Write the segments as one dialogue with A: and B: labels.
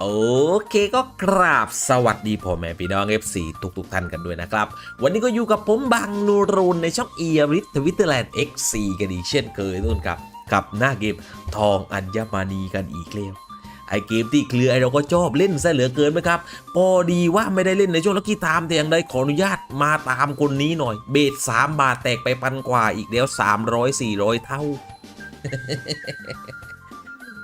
A: โอเคก็กราบสวัสดีพ่อแม่พี่น้อง FC ทุกทุกๆท่านกันด้วยนะครับ วันนี้ก็อยู่กับผมบังนูรูนในช่องเอียริทวิตเตอร์แลนด์ XC กันอีกเช่นเคยทุกคนครับกับหน้าเกมทองอัญมณีกันอีกแล้วไอเกมที่เคลือไอเราก็ชอบเล่นซะเหลือเกินไหมครับพอดีว่าไม่ได้เล่นในช่วงลักกี้ไทม์แต่อย่างใดขออนุญาตมาตามคนนี้หน่อย เบส3บาทแตกไปพันกว่าอีกแล้ว 300 400 เท่า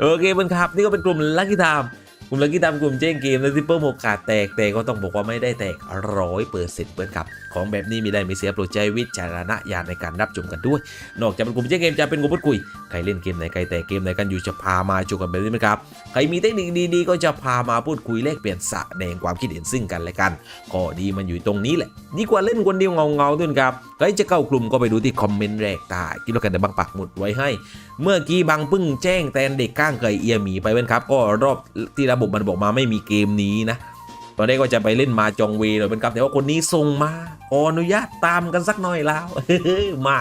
A: โอเคเพื่อนครับ นี่ก็เป็นกลุ่มลักกี้ไทม์ ลุ่มลักกี้ไทม์กลุ่มแจ้งเกมและซิปเปอร์โมกาแตกแต่ก็ต้องบอกว่าไม่ได้แตกร้อยเปอร์เซ็นต์เพื่อนครับ ของแบบนี้มีได้มีเสียโปรดใจวิจารณญาณในการรับชมกันด้วย นอกจากเป็นกลุ่มแจ้งเกมจะเป็นกลุ่มพูดคุย ใครเล่นเกมไหนใครแต่เกมไหนกันอยู่จะพามาจูกันแบบนี้ไหมครับ ใครมีเทคนิคดีๆ ก็จะพามาพูดคุยแลกเปลี่ยนแดงความคิดเห็นซึ่งกันและกันข้อดีมันอยู่ตรงนี้แหละ ดีกว่าเล่นคนเดียวเงาๆด้วยครับ ใครจะเข้ากลุ่มก็ไปดูที่คอมเมนต์แรกต้คิดว่ากันแต่บางปักหมุดไว้ให้ เมื่อกี้บางพิ่งแจ้งแตนเด็กก้างไก่เอียหมีไปเว้นครับ ก็รอบที่ระบบมันบอกมาไม่มีเกมนี้นะ ตอนนี้ก็จะไปเล่นมาจองเวเลยเป็นครับแต่ว่าคนนี้ส่งมาขออนุญาตตามกันสักหน่อยแล้วมา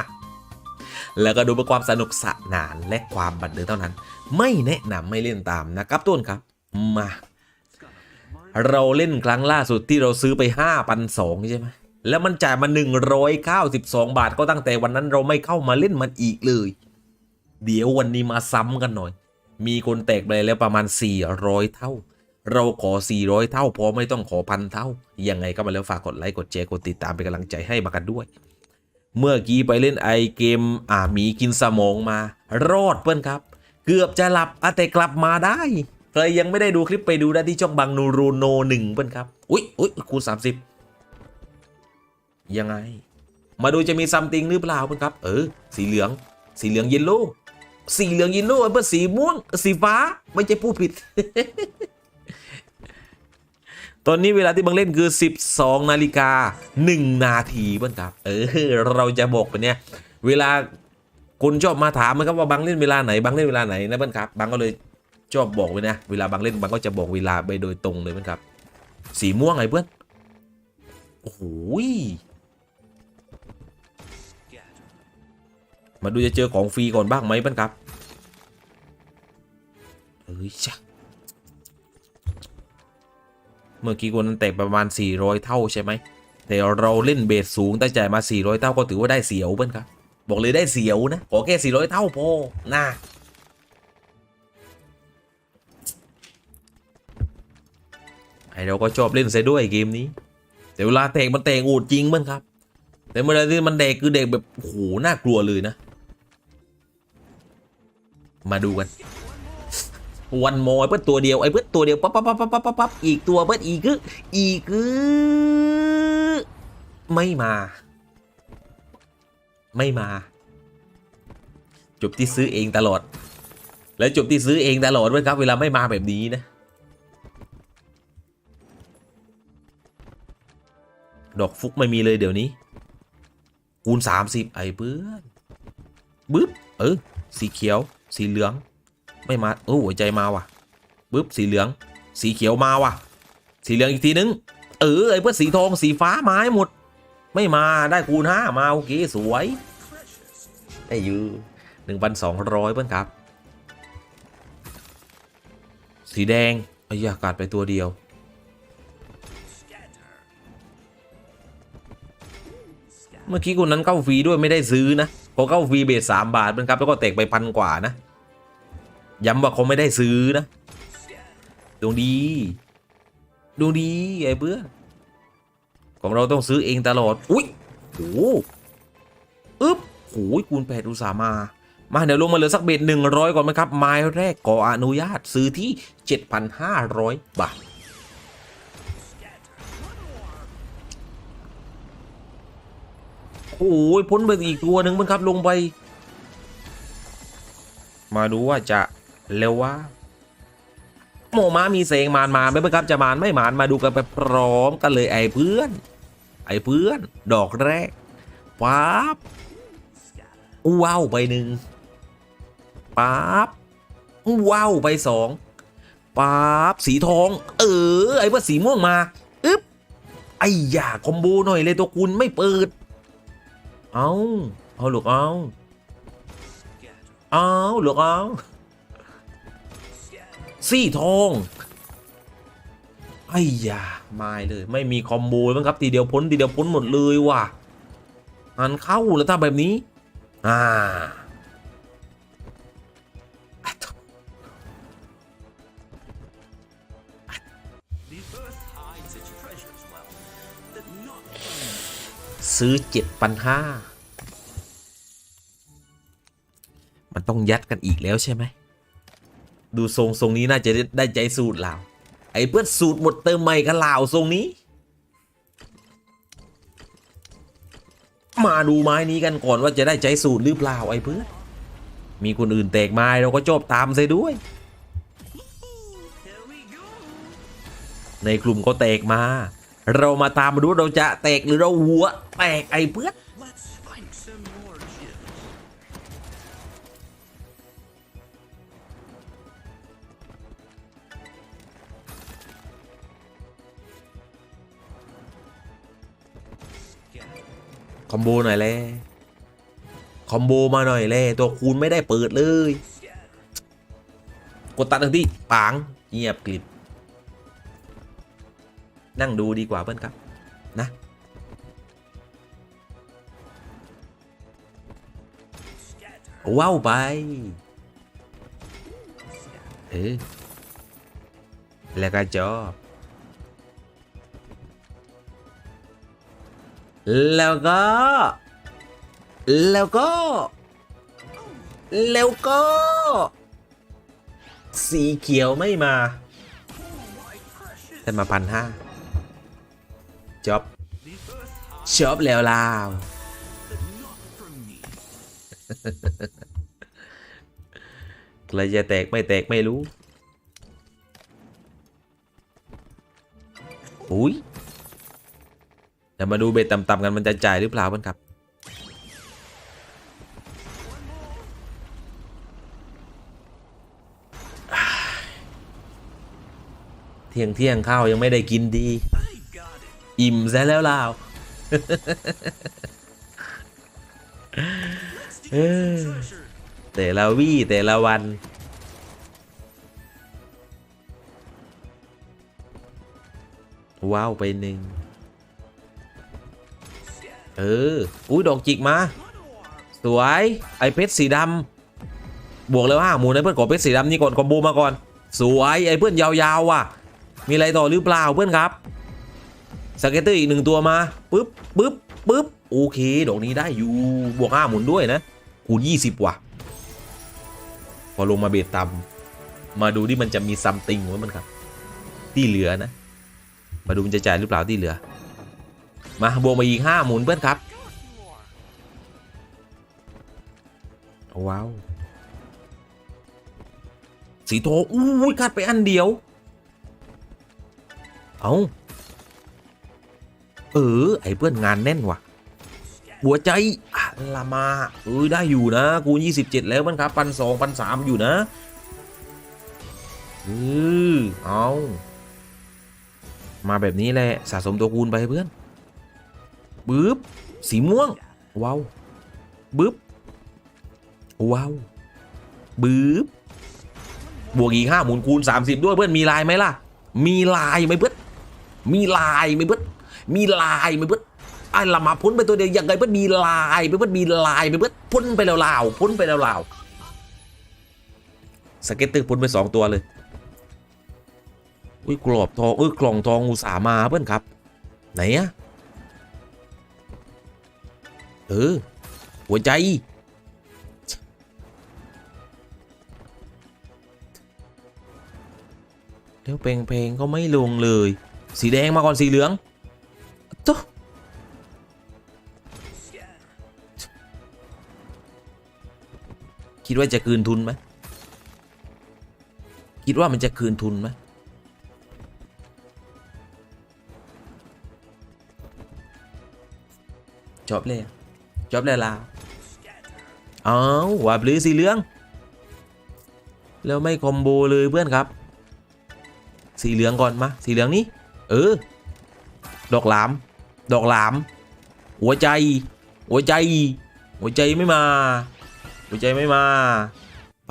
A: แล้วก็ดูเพื่อความสนุกสนานและความบันเทิงเท่านั้น ไม่แนะนำไม่เล่นตามนะครับต้นครับ มา เราเล่นครั้งล่าสุดที่เราซื้อไป5 0 0ใช่ไหมแล้วมันจ่ายมา 192 บาทก็ตั้งแต่วันนั้นเราไม่เข้ามาเล่นมันอีกเลย เดี๋ยววันนี้มาซ้ำกันหน่อย มีคนแตกไปแล้วประมาณ 400 เท่า เราขอ 400 เท่าพอไม่ต้องขอพันเท่า ยังไงก็มาแล้วฝากกดไลค์ กดแชร์ กดติดตามเป็นกำลังใจให้มากันด้วย เมื่อกี้ไปเล่นไอเกมอ่าหมีกินสมองมา รอดเพื่อนครับ เกือบจะหลับอะแต่กลับมาได้ ใครยังไม่ได้ดูคลิปไปดูได้ที่ช่องบังนูรูโนหนึ่งเพื่อนครับ อุ๊ยอุ๊ยคูณสามสิบยังไง มาดูจะมีซัมติงหรือเปล่าเพื่อนครับ เออ สีเหลือง สีเหลืองเยลโล่สีเหลืองเยลโล่เพื่อนสีม่วง สีฟ้า ไม่ใช่ผู้ผิด ตอนนี้เวลาที่บังเล่นคือ 12 นาฬิกา 1 นาทีเพื่อนครับ เออ เราจะบอกไปเนี่ยเวลาคนชอบมาถามนะครับว่าบังเล่นเวลาไหนบังเล่นเวลาไหนนะเพื่อนครับบังก็เลยชอบบอกไว้นะ เวลาบังเล่นบังก็จะบอกเวลาไปโดยตรงเลยเพื่อนครับ สีม่วงไงเพื่อนโอ้โหยมาดูจะเจอของฟรีก่อนบ้างไหมเพื่อนครับเอ้ยจ้ะ เมื่อกี้คนนั้นแตกประมาณ 400 เท่าใช่ไหม แต่เราเล่นเบสสูงต่จ่ายมา 400 เท่าก็ถือว่าได้เสียวเพื่อนครับ บอกเลยได้เสียวนะ ขอแค่ 400 เท่าพอนะไอเราก็ชอบเล่นซะด้วยเกมนี้ แต่เวลาแตกมันแตกอูดจริงเพื่อนครับ แต่เมื่อไรที่มันแดกคือเด็กแบบโอ้โหน่ากลัวเลยนะ มาดูกัน วันโมไอเพื่อนตัวเดียวไอ้เพื่อนตัวเดียวปั๊บปั๊บปั๊บปั๊บปั๊บปั๊บอีกตัวเพื่อนอีกคืออีกคือไม่มา ไม่มา จบที่ซื้อเองตลอด แล้วจบที่ซื้อเองตลอดเว้ยครับ เวลาไม่มาแบบนี้นะ ดอกฟุกไม่มีเลยเดี๋ยวนี้ คูณ 30 ไอ้เพื่อนบึ๊บเออสีเขียว สีเหลือง ไม่มาโอ้หัวใจมาว่ะปึ๊บสีเหลือง สีเขียวมาว่ะ สีเหลืองอีกทีนึง เออไอ้เพื่อสีทองสีฟ้ามาให้หมด ไม่มาได้คูณห้ามาโอเคสวยได้ยูหนึ่งพันสองร้อยเพื่อนครับ สีแดงไอ้ยากาดไปตัวเดียวเมื่อกี้คนนั้นเข้าฟรีด้วยไม่ได้ซื้อนะพอเข้าฟรีเบสสามบาทเพื่อนครับ แล้วก็แตกไปพันกว่านะ ย้ำว่าเขาไม่ได้ซื้อนะดวงดีดวงดีไอ้เพื่อนของเราต้องซื้อเองตลอด อุ้ยโอ้อึ๊บโอ้ยคูณแปดอุตสามา มาเดี๋ยวลงมาเหลือสักเบ็ดหนึ่งร้อยก่อนไหมครับ ไม้แรกขออนุญาตซื้อที่7,500บาท โอ้ยพ้นไปอีกตัวหนึ่งมั้งครับลงไป มาดูว่าจะ เร็วว่าโมมามีเสงมานมาไหมเพื่อนครับจะมานไม่มานมาดูกันไปพร้อมกันเลยไอ้เพื่อน ไอ้เพื่อน ดอกแรกปั๊บว้าวไปหนึ่งปั๊บว้าวไปสองปั๊บสีทอง เออ ไอ้เพื่อนสีม่วงมาอึ๊บไอ้ยาคอมโบหน่อยเลยตัวคุณไม่เปิด เอาเอาลูกเอาเอาลูกเอา สี่ทองไอ้ยาไม่เลย ไม่มีคอมโบเลยมั้งครับทีเดียวพ้นทีเดียวพ้นหมดเลยว่ะงานเข้าแล้วถ้าแบบนี้ อ่าซื้อเจ็ดพันห้ามันต้องยัดกันอีกแล้วใช่ไหม ดูทรงทรงนี้น่าจะได้ใจสูตรลาว ไอ้เพื่อนสูตรหมดเติมใหม่กันลาวทรงนี้ มาดูไม้นี้กันก่อนว่าจะได้ใจสูตรหรือเปล่าไอ้เพื่อนมีคนอื่นแตกไม้เราก็จบตามใส่ด้วย ในกลุ่มก็แตกมา เรามาตามมาดูเราจะแตกหรือเราหัว แตกไอ้เพื่อน คอมโบหน่อยแล่คอมโบมาหน่อยแล่ตัวคูณไม่ได้เปิดเลย กดตัดทันทีปางเงียบกริบนั่งดูดีกว่าเพื่อนครับนะว้าวไป เออแล้วก็จบ แล้วก็ แล้วก็ แล้วก็ สีเขียวไม่มาได้มาพันห้าจบจบแล้วลาว
B: From me.
A: ใครจะแตกไม่แตกไม่รู้อุ้ย เดี๋ยวมาดูเบ็ดต่ำๆกันมันจะจ่ายหรือเปล่าบ้างครับ เที่ยงเที่ยงข้าวยังไม่ได้กินดี อิ่มซะแล้วลาวแต่ละวี่แต่ละวันว้าวไปหนึ่ง เออ อุ้ยดอกจิกมา สวย ไอเพชรสีดำบวกเลยว่าหมูนไอเพื่อนขอเพชรสีดำนี่ก่อนคอมโบมาก่อน สวยไอเพื่อนยาวๆว่ะ มีอะไรต่อหรือเปล่าเพื่อนครับสเก็ตเตอร์อีกหนึ่งตัวมาปึ๊บปึ๊บปึ๊บโอเค ดอกนี้ได้อยู่บวกห้าหมุนด้วยนะคูณยี่สิบว่ะ พอลงมาเบตต่ำมาดูที่มันจะมีซัมติงไว้มันครับ ที่เหลือนะ มาดูมันจะจ่ายหรือเปล่าที่เหลือ มาบวกมาอีกห้าหมุนเพื่อนครับ ว้าวสีโทอู้ยคาดไปอันเดียว เอาเออ ไอ้เพื่อนงานแน่นว่ะ หัวใจอะลามาเอ้ยได้อยู่นะ กู 27 แล้วมันครับปันสองปันสามอยู่นะเออเอา มาแบบนี้แหละ สะสมตัวคูณไปเพื่อน บึ๊บสีม่วงว้าวบึ๊บว้าวบึ๊บบวกอีกห้าหมุนคูณ 30 ด้วยเพื่อนมีลายไหมล่ะ มีลายไหมเพื่อนมีลายไหมเพื่อนมีลายไหมเพื่อนไอ้ละมาพ้นไปตัวเดียวยังไงเพื่อนมีลายไปเพื่อนมีลายไปเพื่อนพ้นไปแล้วลาวพ้นไปแล้วลาวสเก็ตเตอร์พ้นไปสองตัวเลยอุ้ยกรอบทองเอ้ยกล่องทองอุตสามาเพื่อนครับ ไหนอะ เออ หัวใจ แล้วเพลงๆก็ไม่ลงเลย สีแดงมาก่อนสีเหลืองตุ๊คิดว่าจะคืนทุนไหมคิดว่ามันจะคืนทุนไหมจบเลยอะ จบเลยลาวเอาว่าบลือสีเหลือง แล้วไม่คอมโบเลยเพื่อนครับ สีเหลืองก่อนมา สีเหลืองนี้ เออ ดอกหลาม ดอกหลาม หัวใจ หัวใจ หัวใจไม่มา หัวใจไม่มา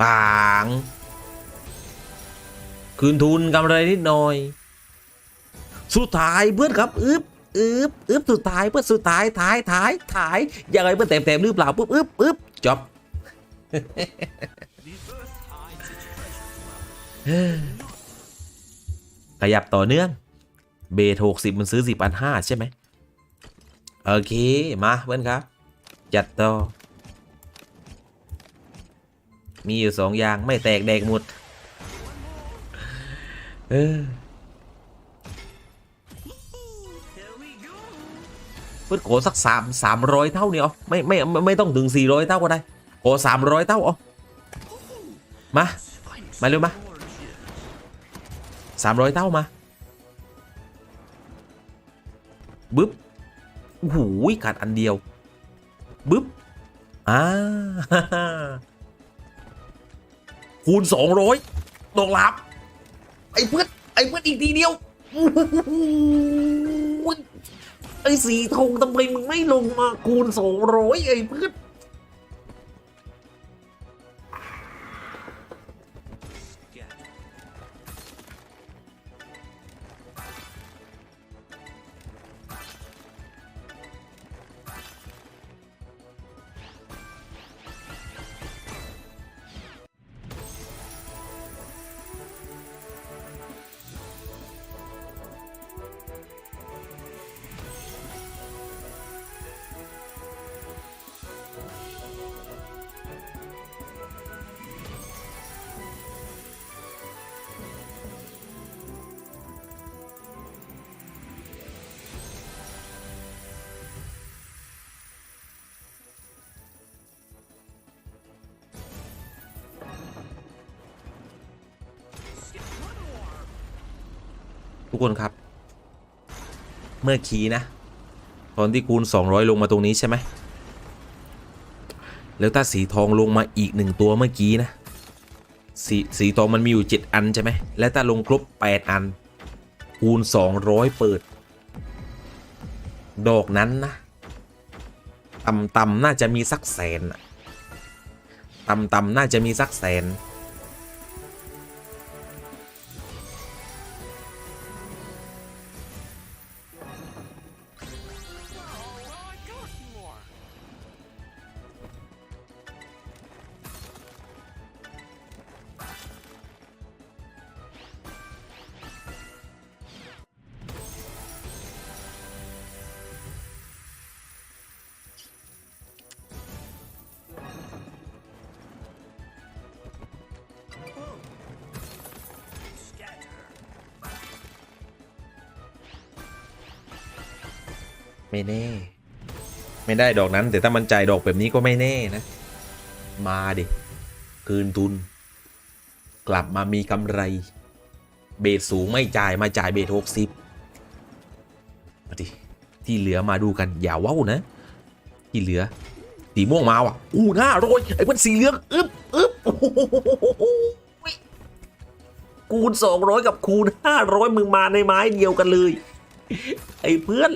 A: ปาง คืนทุนกำไรนิดหน่อย สุดท้ายเพื่อนครับ อึบ อึบอึบสุดท้ายเพื่อนสุดท้ายท้ายท้ายท้ายยังไงเพื่อนเต็มเต็มหรือเปล่าปุ๊บอึบอึบจบขยับต่อเนื่อง เบทหกสิบมันซื้อสี่พันห้าใช่ไหมโอเค มาเพื่อนครับ จัดต่อ มีอยู่สองอย่างไม่แตกแดกหมด เออ เพื่อนโขอสักสามสามร้อยเท่าเนี่ยเอาไม่ไม่ไม่ไม่ต้องถึงสี่ร้อยเท่าก็ได้โขอสามร้อยเท่าเอามา มาเร็วมาสามร้อยเท่ามาบึ๊บโอ้โหขาดอันเดียวบึ๊บอ่าคูณสองร้อยดอกลับไอ้เพื่อนไอ้เพื่อนอีกทีเดียว ไอ้สีทองทำไมมึงไม่ลงมาคูณสองร้อยไอ้เพื่อน ทุกคนครับ เมื่อกี้นะ ตอนที่คูณ 200 ลงมาตรงนี้ใช่ไหม แล้วถ้าสีทองลงมาอีกหนึ่งตัวเมื่อกี้นะ สีสีทองมันมีอยู่ 7 อันใช่ไหม และถ้าลงครบ 8 อัน คูณ 200 เปิด ดอกนั้นนะต่ำๆน่าจะมีสักแสนอะต่ำๆน่าจะมีสักแสน ไม่แน่ ไม่ได้ดอกนั้น แต่ถ้ามันจ่ายดอกแบบนี้ก็ไม่แน่นะ มาดิคืนทุน กลับมามีกำไร เบสสูงไม่จ่ายมาจ่ายเบสหกสิบมาดิที่เหลือมาดูกันอย่าเว้านะ ที่เหลือสีม่วงมาว่ะอู้หน้าโรยไอ้มันสีเหลืองอึ๊บอึ๊บคูณสองร้อยกับคูณห้าร้อยมึงมาในไม้เดียวกันเลย ไอ้เพื่อน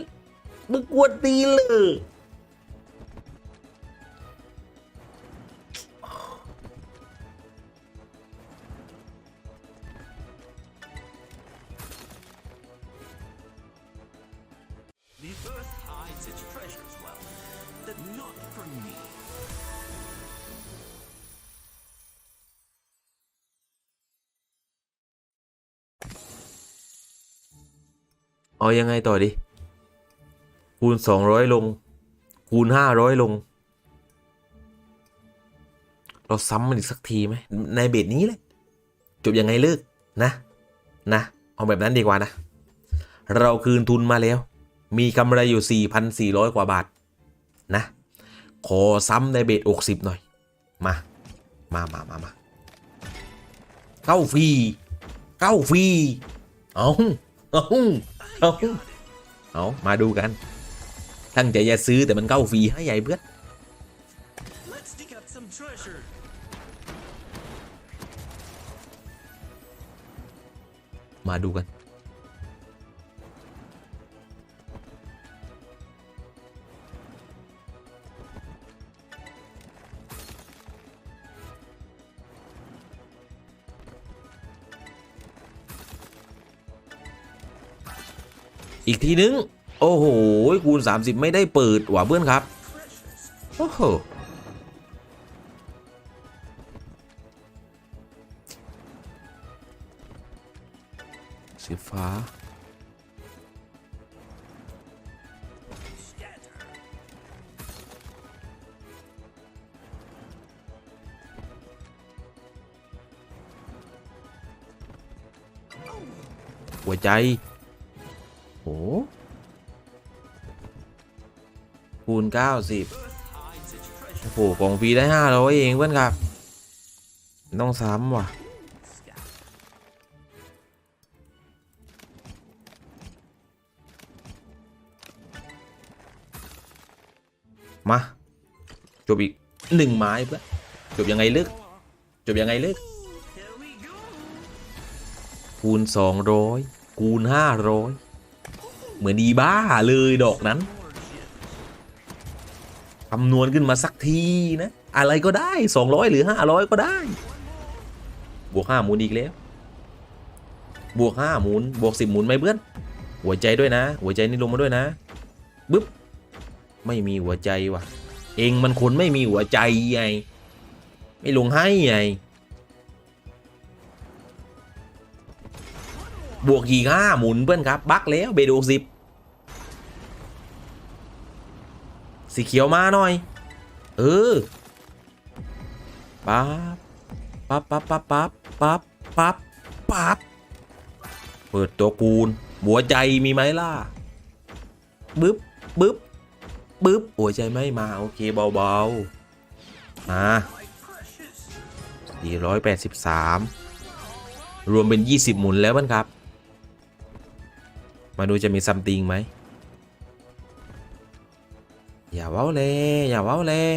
A: มึงกวนตีนเลย
B: The earth hides its treasures well, but not from me.
A: เอายังไงต่อดิ คูณ 200 ลง คูณ 500 ลง เราซ้ำมันอีกสักทีไหมในเบทนี้แหละจบยังไงเลิกนะนะเอาแบบนั้นดีกว่านะ เราคืนทุนมาแล้ว มีกำไรอยู่ 4,400 กว่าบาทนะ ขอซ้ำในเบท60 หน่อย มา มามามามาเข้าฟรีเข้าฟรีเอาเอาเอาเอามาดูกัน ตั้งใจจะซื้อแต่มันเข้าฟรีให้ใหญ่เพื่อน
B: Let's dig up some treasure.
A: มาดูกัน อีกทีนึง โอ้โห คูณ 30 ไม่ได้เปิดหว่ะเพื่อนครับ โอ้โหสีฟ้า หัวใจ คูณ90
B: hides its treasure
A: โอ้โหกล่องฟรีได้500เองเพื่อนครับต้องซ้ำว่ะมาจบอีกหนึ่งไม้เพื่อจบยังไงลึก จบยังไงลึก คูณ200คูณ500เหมือนดีบ้าเลยดอกนั้น คำนวณขึ้นมาสักทีนะ อะไรก็ได้ 200 หรือ 500 ก็ได้ บวก 5 หมุนอีกแล้ว บวก 5 หมุน บวก 10 หมุนไหมเพื่อน หัวใจด้วยนะ หัวใจนี่ลงมาด้วยนะบึ๊บ ไม่มีหัวใจว่ะ เองมันคนไม่มีหัวใจไง ไม่ลงให้ไง บวกกี่ห้าหมุนเพื่อนครับ บักแล้วเบโดสิบ สีเขียวมาหน่อย เออปั๊บปั๊บปั๊บปั๊บปั๊บปั๊บปั๊บปั๊บเปิดตัวคูณหัวใจมีไหมล่ะบึ๊บบึ๊บบึ๊บหัวใจไม่มา โอเคเบาๆมา
B: My precious.
A: 483 รวมเป็น 20 หมุนแล้วมันครับ มาดูจะมีซัมติงไหม อย่าว้าเลยอย่าว้าเลย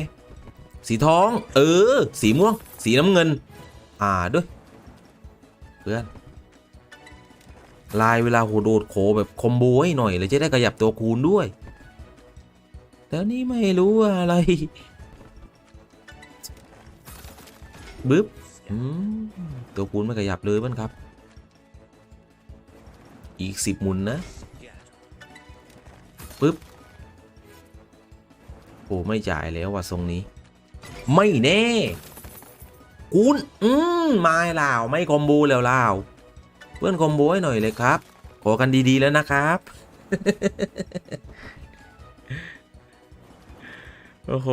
A: สีทอง เออ สีม่วง สีน้ำเงิน อ่าด้วย เพื่อน ลายเวลาโหโดดโขแบบคอมโบให้หน่อยเลยจะได้ขยับตัวคูณด้วย แล้วนี่ไม่รู้อะไรบึ๊บอืมตัวคูณไม่ขยับเลยเพื่นครับ อีกสิบหมุนนะปึ๊บ อ้ไม่จ่ายแล้วว่ะทรงนี้ ไม่แน่คูณอืมไม่ลาวไม่คอมโบแล้วลาวเพื่อนคอมโบให้หน่อยเลยครับ ขอกันดีๆแล้วนะครับ โอ้โห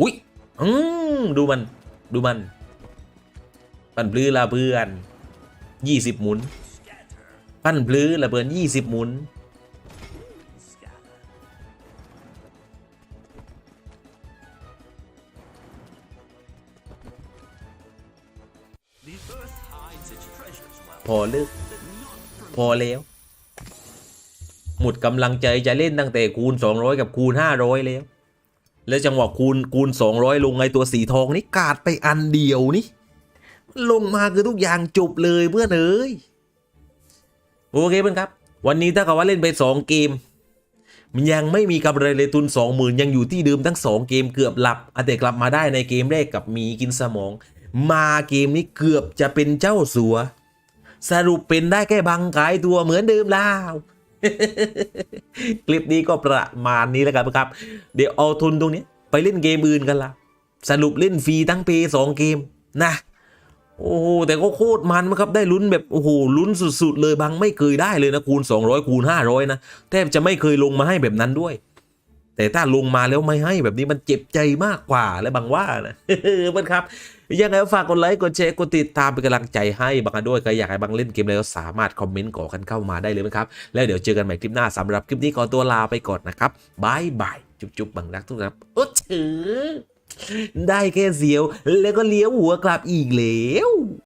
A: อุ๊ยอืมดูมัน ดูมัน ปั้นปลื้อละเพื่อนยี่สิบหมุน ปั้นปลื้อละเพื่อนยี่สิบหมุน พอเลิกพอแล้ว หมดกำลังใจจะเล่นตั้งแต่คูณ 200 กับคูณ 500 แล้ว แล้วจังหวะคูณคูณ 200 ลงไงตัวสีทองนี่กาดไปอันเดียวนี่ลงมาคือทุกอย่างจบเลยเพื่อนเอ้ยโอเคเพื่อนครับ วันนี้ถ้ากับว่าเล่นไป 2 เกม มันยังไม่มีกำไรเลยทุน 20,000 ยังอยู่ที่เดิมทั้ง 2 เกมเกือบหลับอะแต่กลับมาได้ในเกมแรกกับมีกินสมอง มาเกมนี้เกือบจะเป็นเจ้าสัว สรุปเป็นได้แค่บังขายตัวเหมือนเดิมแล้วคลิปนี้ก็ประมาณนี้แล้วกันครับ เดี๋ยวเอาทุนตรงนี้ไปเล่นเกมอื่นกันละสรุปเล่นฟรีทั้งปีสองเกมนะโอ้โหแต่ก็โคตรมันนะครับได้ลุ้นแบบโอ้โหลุ้นสุด ๆ เลยบางไม่เคยได้เลยนะคูณ 200 คูณ 500 นะแทบจะไม่เคยลงมาให้แบบนั้นด้วย แต่ถ้าลงมาแล้วไม่ให้แบบนี้มันเจ็บใจมากกว่าและบางว่านะเพื่อนครับยังไงฝากกดไลค์กดแชร์กดติดตามเป็นกำลังใจให้บางกันด้วยใครอยากให้บางเล่นเกมอะไรก็สามารถคอมเมนต์ก่อกันเข้ามาได้เลยนะครับแล้วเดี๋ยวเจอกันใหม่คลิปหน้าสำหรับคลิปนี้ขอตัวลาไปก่อนนะครับบายบายจุ๊บๆบางรักทุกท่านโอ้เฉอได้แค่เสียวแล้วก็เลี้ยวหัวกลับอีกแล้ว